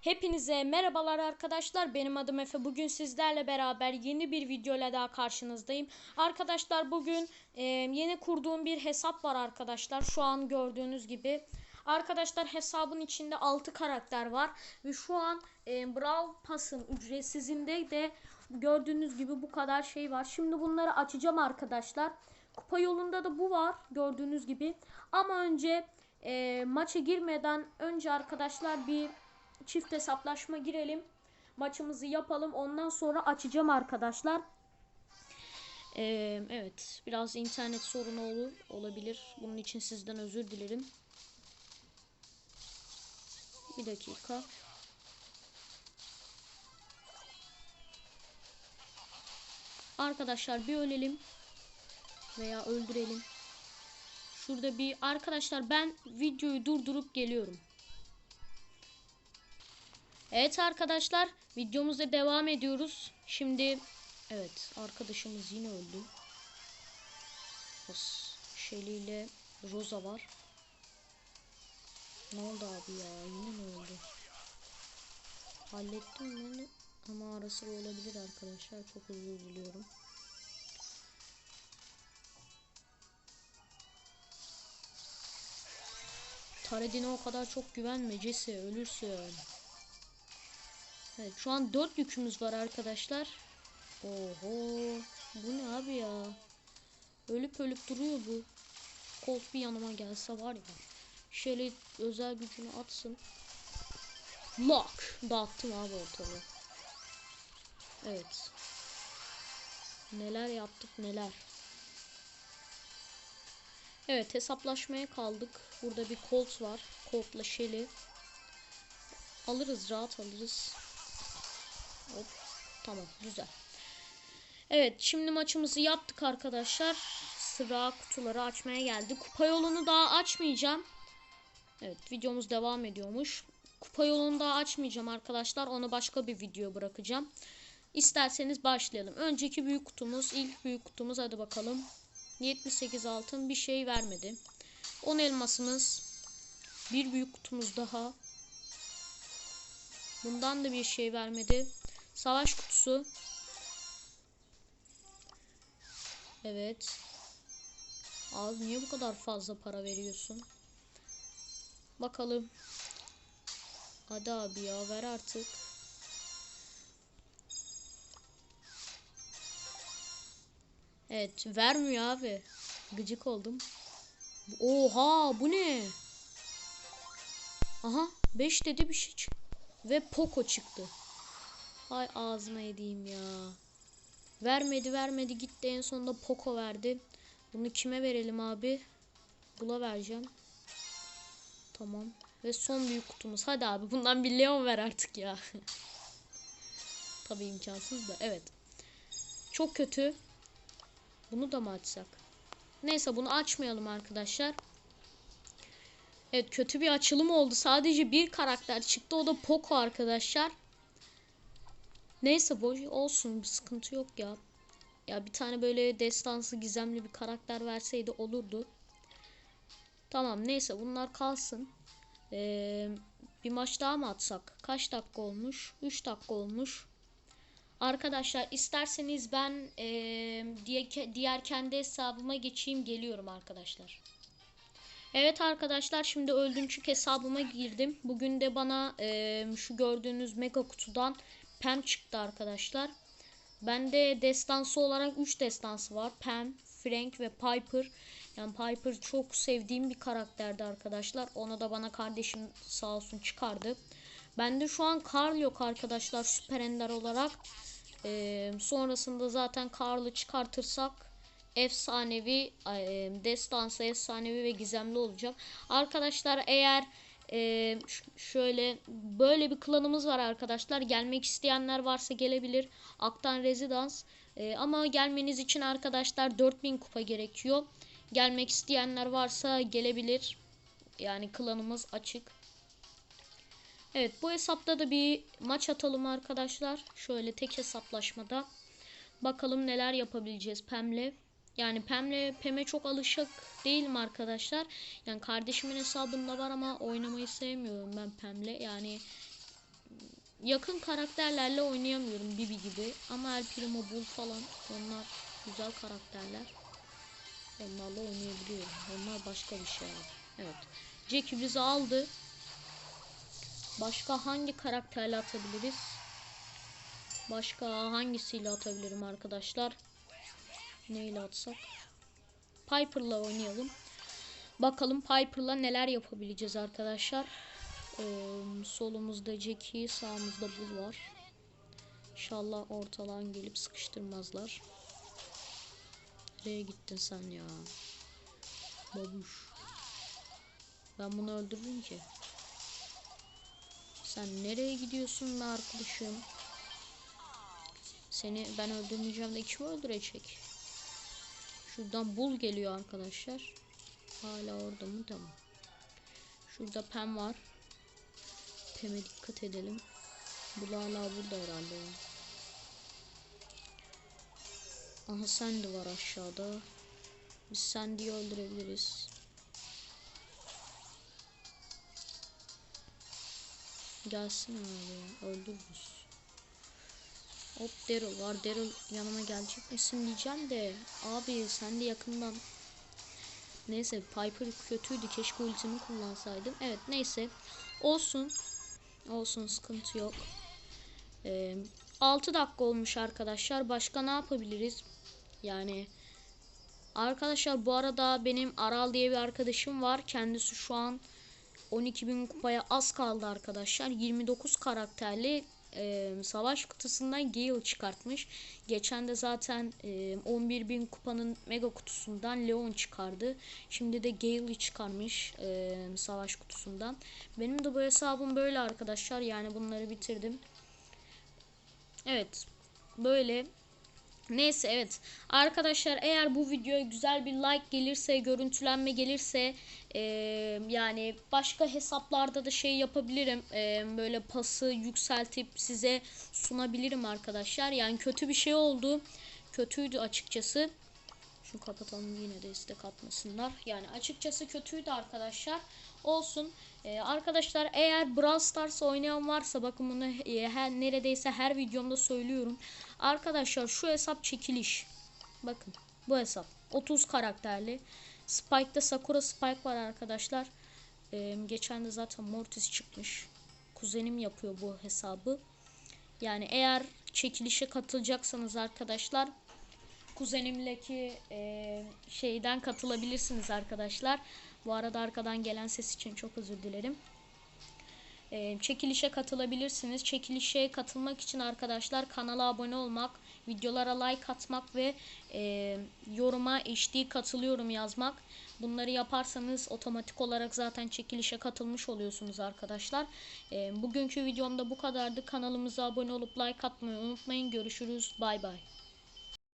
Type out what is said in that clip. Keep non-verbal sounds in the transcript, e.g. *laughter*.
Hepinize merhabalar arkadaşlar. Benim adım Efe. Bugün sizlerle beraber yeni bir videoyla daha karşınızdayım. Arkadaşlar bugün e, yeni kurduğum bir hesap var arkadaşlar. Şu an gördüğünüz gibi. Arkadaşlar hesabın içinde 6 karakter var. Ve şu an e, Brawl Pass'ın ücretsizinde de gördüğünüz gibi bu kadar şey var. Şimdi bunları açacağım arkadaşlar. Kupa yolunda da bu var gördüğünüz gibi. Ama önce e, maça girmeden önce arkadaşlar bir çift hesaplaşma girelim. Maçımızı yapalım. Ondan sonra açacağım arkadaşlar. Ee, evet. Biraz internet sorunu olur, olabilir. Bunun için sizden özür dilerim. Bir dakika. Arkadaşlar bir ölelim. Veya öldürelim. Şurada bir arkadaşlar ben videoyu durdurup geliyorum. Evet arkadaşlar videomuza devam ediyoruz. Şimdi evet arkadaşımız yine öldü. Bas Shelly ile Rosa var. Ne oldu abi ya yine mi öldü? Hallettim mi? Ama arası olabilir arkadaşlar. Çok özür diliyorum. Taredine o kadar çok güvenme Jesse ölürsün. Evet şu an 4 yükümüz var arkadaşlar. Oho bu ne abi ya. Ölüp ölüp duruyor bu. Colt bir yanıma gelse var ya. Şöyle özel gücünü atsın. Lock. Dağıttım abi ortalığı. Evet. Neler yaptık neler. Evet hesaplaşmaya kaldık. Burada bir Colt var. Colt'la Shelly. Alırız rahat alırız. Hop. Tamam güzel. Evet şimdi maçımızı yaptık arkadaşlar. Sıra kutuları açmaya geldi. Kupa yolunu daha açmayacağım. Evet videomuz devam ediyormuş. Kupa yolunu daha açmayacağım arkadaşlar. Onu başka bir video bırakacağım. İsterseniz başlayalım. Önceki büyük kutumuz, ilk büyük kutumuz hadi bakalım. 78 altın bir şey vermedi. 10 elmasımız. Bir büyük kutumuz daha. Bundan da bir şey vermedi. Savaş kutusu. Evet. Abi niye bu kadar fazla para veriyorsun? Bakalım. Hadi abi ya ver artık. Evet vermiyor abi. Gıcık oldum. Oha bu ne? Aha 5 dedi bir şey çıktı. Ve Poco çıktı. Hay ağzına edeyim ya. Vermedi vermedi gitti en sonunda Poco verdi. Bunu kime verelim abi? Bula vereceğim. Tamam. Ve son büyük kutumuz. Hadi abi bundan bir Leon ver artık ya. *laughs* Tabii imkansız da. Evet. Çok kötü. Bunu da mı açsak? Neyse bunu açmayalım arkadaşlar. Evet kötü bir açılım oldu. Sadece bir karakter çıktı. O da Poco arkadaşlar. Neyse boş olsun. Bir sıkıntı yok ya. Ya bir tane böyle destansı gizemli bir karakter verseydi olurdu. Tamam neyse bunlar kalsın. Ee, bir maç daha mı atsak? Kaç dakika olmuş? 3 dakika olmuş. Arkadaşlar isterseniz ben ee, diğer kendi hesabıma geçeyim geliyorum arkadaşlar. Evet arkadaşlar şimdi öldünçük hesabıma girdim. Bugün de bana e, şu gördüğünüz mega kutudan Pam çıktı arkadaşlar. Bende destansı olarak 3 destansı var. Pam, Frank ve Piper. Yani Piper çok sevdiğim bir karakterdi arkadaşlar. Onu da bana kardeşim sağ olsun çıkardı. Bende şu an Karl yok arkadaşlar süper ender olarak. Ee, sonrasında zaten Karl'ı çıkartırsak efsanevi, e, destansı efsanevi ve gizemli olacak. Arkadaşlar eğer e, şöyle böyle bir klanımız var arkadaşlar. Gelmek isteyenler varsa gelebilir. Aktan Rezidans. E, ama gelmeniz için arkadaşlar 4000 kupa gerekiyor. Gelmek isteyenler varsa gelebilir. Yani klanımız açık. Evet bu hesapta da bir maç atalım arkadaşlar. Şöyle tek hesaplaşmada. Bakalım neler yapabileceğiz Pem'le. Yani Pem'le Pem'e çok alışık değilim arkadaşlar. Yani kardeşimin hesabında var ama oynamayı sevmiyorum ben Pem'le. Yani yakın karakterlerle oynayamıyorum Bibi gibi. Ama El Primo, Bull falan onlar güzel karakterler. Onlarla oynayabiliyorum. Onlar başka bir şey. Evet. Jackie bizi aldı. Başka hangi karakterle atabiliriz? Başka hangisiyle atabilirim arkadaşlar? Neyle atsak? Piper'la oynayalım. Bakalım Piper'la neler yapabileceğiz arkadaşlar. Ee, solumuzda Jackie, sağımızda Bull var. İnşallah ortalan gelip sıkıştırmazlar. Nereye gittin sen ya? Babuş. Ben bunu öldürürüm ki. Sen nereye gidiyorsun be arkadaşım? Seni ben öldürmeyeceğim de kim öldürecek? Şuradan bul geliyor arkadaşlar. Hala orada mı? Tamam. Şurada Pem var. Pem'e dikkat edelim. Bul hala burada herhalde. ya. Aha Sandy var aşağıda. Biz Sandy'yi öldürebiliriz. Gelsin abi ya. Öldürürüz. Hop Daryl var. Daryl yanıma gelecek misin diyeceğim de. Abi sen de yakından. Neyse Piper kötüydü. Keşke ultimi kullansaydım. Evet neyse. Olsun. Olsun sıkıntı yok. Ee, 6 dakika olmuş arkadaşlar. Başka ne yapabiliriz? Yani arkadaşlar bu arada benim Aral diye bir arkadaşım var. Kendisi şu an 12.000 kupaya az kaldı arkadaşlar. 29 karakterli e, savaş kutusundan Gale çıkartmış. Geçen de zaten e, 11.000 kupanın mega kutusundan Leon çıkardı. Şimdi de Gale'i çıkarmış e, savaş kutusundan. Benim de bu hesabım böyle arkadaşlar. Yani bunları bitirdim. Evet. Böyle Neyse evet. Arkadaşlar eğer bu videoya güzel bir like gelirse görüntülenme gelirse e, yani başka hesaplarda da şey yapabilirim. E, böyle pası yükseltip size sunabilirim arkadaşlar. Yani kötü bir şey oldu. Kötüydü açıkçası şu kapatalım yine de istek atmasınlar yani açıkçası kötüydü arkadaşlar olsun ee, arkadaşlar eğer Brawl Stars oynayan varsa bakın bunu e, her, neredeyse her videomda söylüyorum. Arkadaşlar şu hesap çekiliş. Bakın bu hesap 30 karakterli. Spike'da Sakura Spike var arkadaşlar. Ee, geçen de zaten Mortis çıkmış. Kuzenim yapıyor bu hesabı. Yani eğer çekilişe katılacaksanız arkadaşlar kuzenimleki e, şeyden katılabilirsiniz arkadaşlar. Bu arada arkadan gelen ses için çok özür dilerim. E, çekilişe katılabilirsiniz. Çekilişe katılmak için arkadaşlar kanala abone olmak, videolara like atmak ve e, yoruma HD katılıyorum yazmak. Bunları yaparsanız otomatik olarak zaten çekilişe katılmış oluyorsunuz arkadaşlar. E, bugünkü videomda bu kadardı. Kanalımıza abone olup like atmayı unutmayın. Görüşürüz. Bay bay.